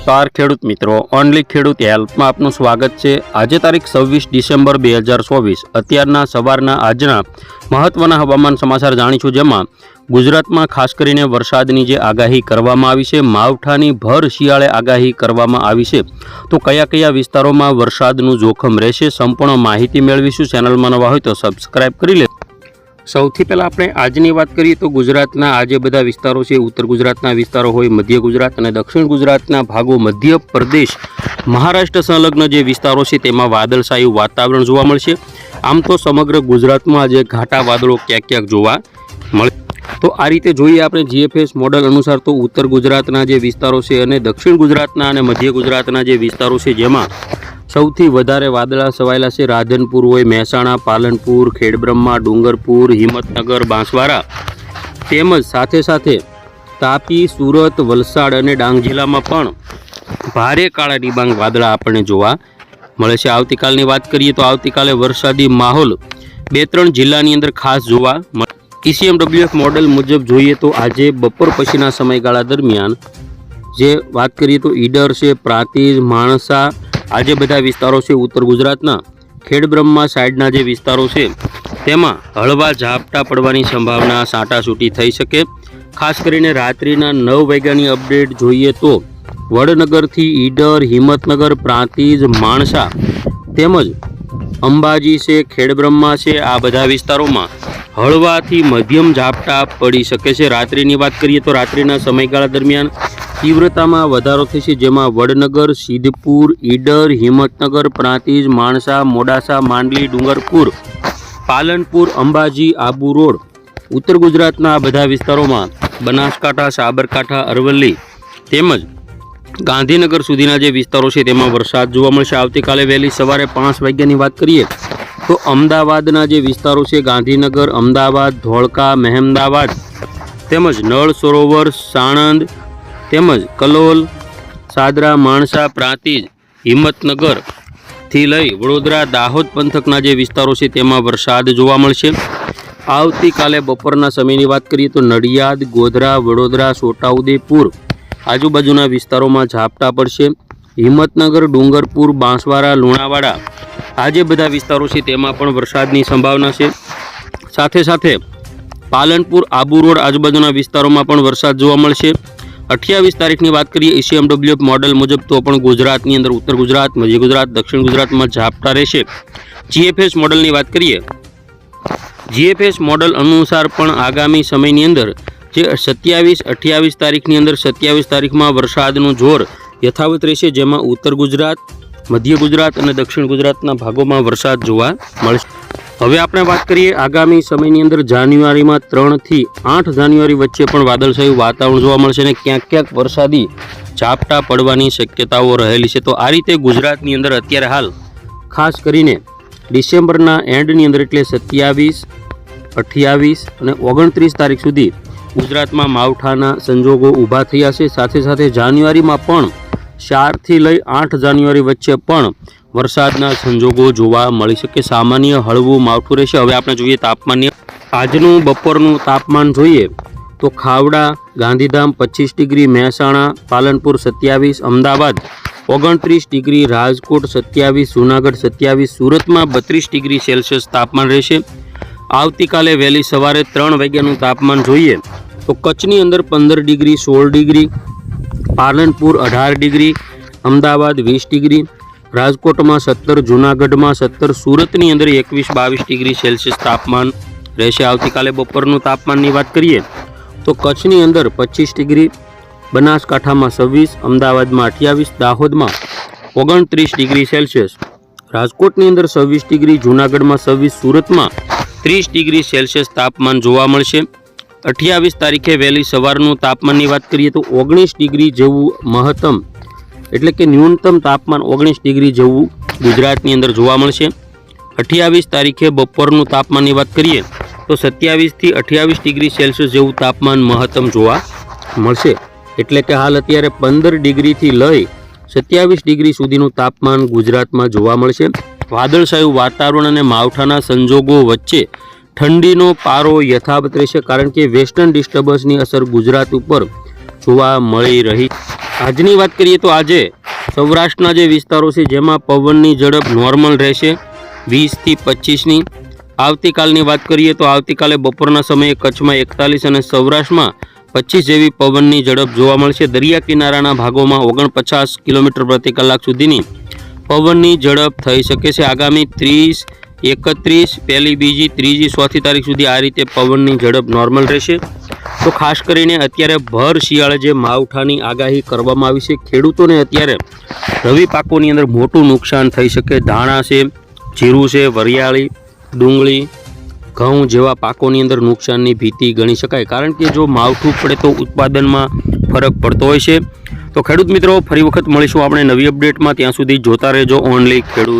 નમસ્કાર ખેડૂત મિત્રો, ઓનલી ખેડૂત હેલ્પમાં આપનું સ્વાગત છે. આજે તારીખ છવ્વીસ ડિસેમ્બર બે હજાર ચોવીસ. અત્યારના સવારના આજના મહત્વના હવામાન સમાચાર જાણીશું જેમાં ગુજરાતમાં ખાસ કરીને વરસાદની જે આગાહી કરવામાં આવી છે, માવઠાની ભર શિયાળે આગાહી કરવામાં આવી છે. તો કયા કયા વિસ્તારોમાં વરસાદનું જોખમ રહેશે, સંપૂર્ણ માહિતી મેળવીશું. ચેનલમાં નવા હોય તો સબસ્ક્રાઇબ કરી લે સૌથી પહેલાં આપણે આજની વાત કરીએ તો ગુજરાતના આ જે બધા વિસ્તારો છે, ઉત્તર ગુજરાતના વિસ્તારો હોય, મધ્ય ગુજરાત અને દક્ષિણ ગુજરાતના ભાગો, મધ્ય પ્રદેશ, મહારાષ્ટ્ર સંલગ્ન જે વિસ્તારો છે, તેમાં વાદળછાયું વાતાવરણ જોવા મળશે. આમ તો સમગ્ર ગુજરાતમાં આજે ઘાટા વાદળો ક્યાંક ક્યાંક જોવા મળે. તો આ રીતે જોઈએ આપણે જીએફએસ મોડલ અનુસાર તો ઉત્તર ગુજરાતના જે વિસ્તારો છે અને દક્ષિણ ગુજરાતના અને મધ્ય ગુજરાતના જે વિસ્તારો છે, જેમાં સૌથી વધારે વાદળા છવાયેલા છે રાધનપુર હોય મહેસાણા, પાલનપુર, ખેડબ્રહ્મા, ડુંગરપુર, હિંમતનગર, બાંસવાડા. તેમજ સાથે સાથે તાપી, સુરત, વલસાડ અને ડાંગ જિલ્લામાં પણ ભારે કાળા ડિબાંગ વાદળા આપણને જોવા મળે છે. આવતીકાલની વાત કરીએ તો આવતીકાલે વરસાદી માહોલ બે ત્રણ જિલ્લાની અંદર ખાસ જોવા મળે ઈસીએમડબ્લ્યુએફ મોડેલ મુજબ જોઈએ તો આજે બપોર પછીના સમયગાળા દરમિયાન જે વાત કરીએ તો ઈડર છે, પ્રાંતિજ, માણસા આ જે બધા વિસ્તારો છે ઉત્તર ગુજરાતના. ખેડબ્રહ્મા સાઈડના જે વિસ્તારો છે, તેમાં હળવા ઝાપટા પડવાની સંભાવના સાટાસૂટી થઈ શકે. ખાસ કરીને રાત્રિના નવ વાગ્યાની અપડેટ જોઈએ તો વડનગરથી ઈડર, હિંમતનગર, પ્રાંતિજ, માણસા તેમજ અંબાજી છે ખેડબ્રહ્મા છે, આ બધા વિસ્તારોમાં હળવાથી મધ્યમ ઝાપટા પડી શકે છે. રાત્રિની વાત કરીએ તો રાત્રિના સમયગાળા દરમિયાન તીવ્રતામાં વધારો થશે, જેમાં વડનગર, સિદ્ધપુર, ઈડર, હિંમતનગર, પ્રાંતિજ, માણસા, મોડાસા, માંડલી, ડુંગરપુર, પાલનપુર, અંબાજી, આબુ રોડ, ઉત્તર ગુજરાતના બધા વિસ્તારોમાં બનાસકાંઠા, સાબરકાંઠા, અરવલ્લી તેમજ ગાંધીનગર સુધીના જે વિસ્તારો છે, તેમાં વરસાદ જોવા મળશે. આવતીકાલે વહેલી સવારે પાંચ વાગ્યાની વાત કરીએ તો અમદાવાદના જે વિસ્તારો છે, ગાંધીનગર, અમદાવાદ, ધોળકા, મહેમદાવાદ તેમજ નળ સરોવર, સાણંદ તેમજ કલોલ, સાદરા, માણસા, પ્રાંતિજ, હિંમતનગરથી લઈ વડોદરા, દાહોદ પંથકના જે વિસ્તારો છે તેમાં વરસાદ જોવા મળશે. આવતીકાલે બપોરના સમયની વાત કરીએ તો નડિયાદ, ગોધરા, વડોદરા, છોટાઉદેપુર આજુબાજુના વિસ્તારોમાં ઝાપટા પડશે. હિંમતનગર, ડુંગરપુર, બાંસવાડા, લુણાવાડા આ જે બધા વિસ્તારો છે તેમાં પણ વરસાદની સંભાવના છે. સાથે સાથે પાલનપુર, આબુ રોડ આજુબાજુના વિસ્તારોમાં પણ વરસાદ જોવા મળશે. અઠ્યાવીસ તારીખની વાત કરીએ ઈસીએમડબ્લ્યુએફ મોડલ મુજબ તો પણ ગુજરાતની અંદર ઉત્તર ગુજરાત, મધ્ય ગુજરાત, દક્ષિણ ગુજરાતમાં ઝાપટા રહેશે. જીએફએસ મોડલની વાત કરીએ જીએફએસ મોડલ અનુસાર પણ આગામી સમયની અંદર જે સત્યાવીસ, અઠ્યાવીસ તારીખની અંદર સત્યાવીસ તારીખમાં વરસાદનું જોર યથાવત રહેશે, જેમાં ઉત્તર ગુજરાત, મધ્ય ગુજરાત અને દક્ષિણ ગુજરાતના ભાગોમાં વરસાદ જોવા મળશે. હવે આપણે વાત કરીએ આગામી સમયની અંદર જાન્યુઆરીમાં ત્રણથી આઠ જાન્યુઆરી વચ્ચે પણ વાદળછાયું વાતાવરણ જોવા મળશે અને ક્યાંક ક્યાંક વરસાદી ઝાપટા પડવાની શક્યતાઓ રહેલી છે. તો આ રીતે ગુજરાતની અંદર અત્યારે હાલ ખાસ કરીને ડિસેમ્બરના એન્ડની અંદર એટલે સત્યાવીસ, અઠ્યાવીસ અને ઓગણત્રીસ તારીખ સુધી ગુજરાતમાં માવઠાના સંજોગો ઊભા થયા છે. સાથે સાથે જાન્યુઆરીમાં પણ ચારથી લઈ આઠ જાન્યુઆરી વચ્ચે પણ વરસાદના સંજોગો જોવા મળી શકે. સામાન્ય હળવું માવઠું રહેશે. હવે આપણે જોઈએ તાપમાનની. આજનું બપોરનું તાપમાન જોઈએ તો ખાવડા, ગાંધીધામ પચીસ ડિગ્રી, મહેસાણા, પાલનપુર સત્યાવીસ, અમદાવાદ ઓગણત્રીસ ડિગ્રી, રાજકોટ સત્યાવીસ, જૂનાગઢ સત્યાવીસ, સુરતમાં બત્રીસ ડિગ્રી સેલ્સિયસ તાપમાન રહેશે. આવતીકાલે વહેલી સવારે ત્રણ વાગ્યાનું તાપમાન જોઈએ તો કચ્છની અંદર પંદર ડિગ્રી, સોળ ડિગ્રી, પાલનપુર અઢાર ડિગ્રી, અમદાવાદ વીસ ડિગ્રી રાજકોટમાં સત્તર, જૂનાગઢમાં સત્તર, સુરતની અંદર એકવીસ, બાવીસ ડિગ્રી સેલ્સિયસ તાપમાન રહેશે. આવતીકાલે બપોરનું તાપમાનની વાત કરીએ તો કચ્છની અંદર પચીસ ડિગ્રી, બનાસકાંઠામાં છવ્વીસ, અમદાવાદમાં અઠ્યાવીસ, દાહોદમાં ઓગણત્રીસ ડિગ્રી સેલ્સિયસ. રાજકોટની અંદર છવ્વીસ ડિગ્રી, જૂનાગઢમાં છવ્વીસ, સુરતમાં ત્રીસ ડિગ્રી સેલ્સિયસ તાપમાન જોવા મળશે. અઠ્યાવીસ તારીખે વહેલી સવારનું તાપમાનની વાત કરીએ તો ઓગણીસ ડિગ્રી જેવું મહત્તમ એટલે કે ન્યૂનતમ તાપમાન ઓગણીસ ડિગ્રી જેવું ગુજરાતની અંદર જોવા મળશે. અઠ્યાવીસ તારીખે બપોરનું તાપમાનની વાત કરીએ, તો સત્યાવીસથી અઠ્યાવીસ ડિગ્રી સેલ્સિયસ જેવું તાપમાન મહત્તમ જોવા મળશે. એટલે કે હાલ અત્યારે પંદર ડિગ્રીથી લઈ સત્યાવીસ ડિગ્રી સુધીનું તાપમાન ગુજરાતમાં જોવા મળશે. વાદળછાયું વાતાવરણ અને માવઠાના સંજોગો વચ્ચે ઠંડીનો પારો યથાવત રહેશે, કારણ કે વેસ્ટર્ન ડિસ્ટર્બન્સની અસર ગુજરાત ઉપર જોવા મળી રહી આજની વાત કરીએ તો આજે સૌરાષ્ટ્રના જે વિસ્તારો છે, જેમાં પવનની ઝડપ નોર્મલ રહેશે, વીસથી પચીસની. આવતીકાલની વાત કરીએ તો આવતીકાલે બપોરના સમયે કચ્છમાં એકતાલીસ અને સૌરાષ્ટ્રમાં પચીસ જેવી પવનની ઝડપ જોવા મળશે. દરિયા કિનારાના ભાગોમાં ઓગણપચાસ કિલોમીટર પ્રતિ કલાક સુધીની પવનની ઝડપ થઈ શકે છે. આગામી ત્રીસ, એકત્રીસ, પહેલી બીજી, ત્રીજી, ચોથી તારીખ સુધી આ રીતે પવનની ઝડપ નોર્મલ રહેશે. તો ખાસ કરીને અત્યારે ભર શિયાળે જે માવઠાની આગાહી કરવામાં આવી છે, ખેડૂતોને અત્યારે રવિ પાકોની અંદર મોટું નુકસાન થઈ શકે. ધાણા છે, જીરું છે, વરિયાળી, ડુંગળી, ઘઉં જેવા પાકોની અંદર નુકસાનની ભીતિ ગણી શકાય. કારણ કે જો માવઠું પડે તો ઉત્પાદનમાં ફરક પડતો હોય છે. તો ખેડૂત મિત્રો, ફરી વખત મળીશું આપણે નવી અપડેટમાં. ત્યાં સુધી જોતા રહેજો. ઓનલી ખેડૂત.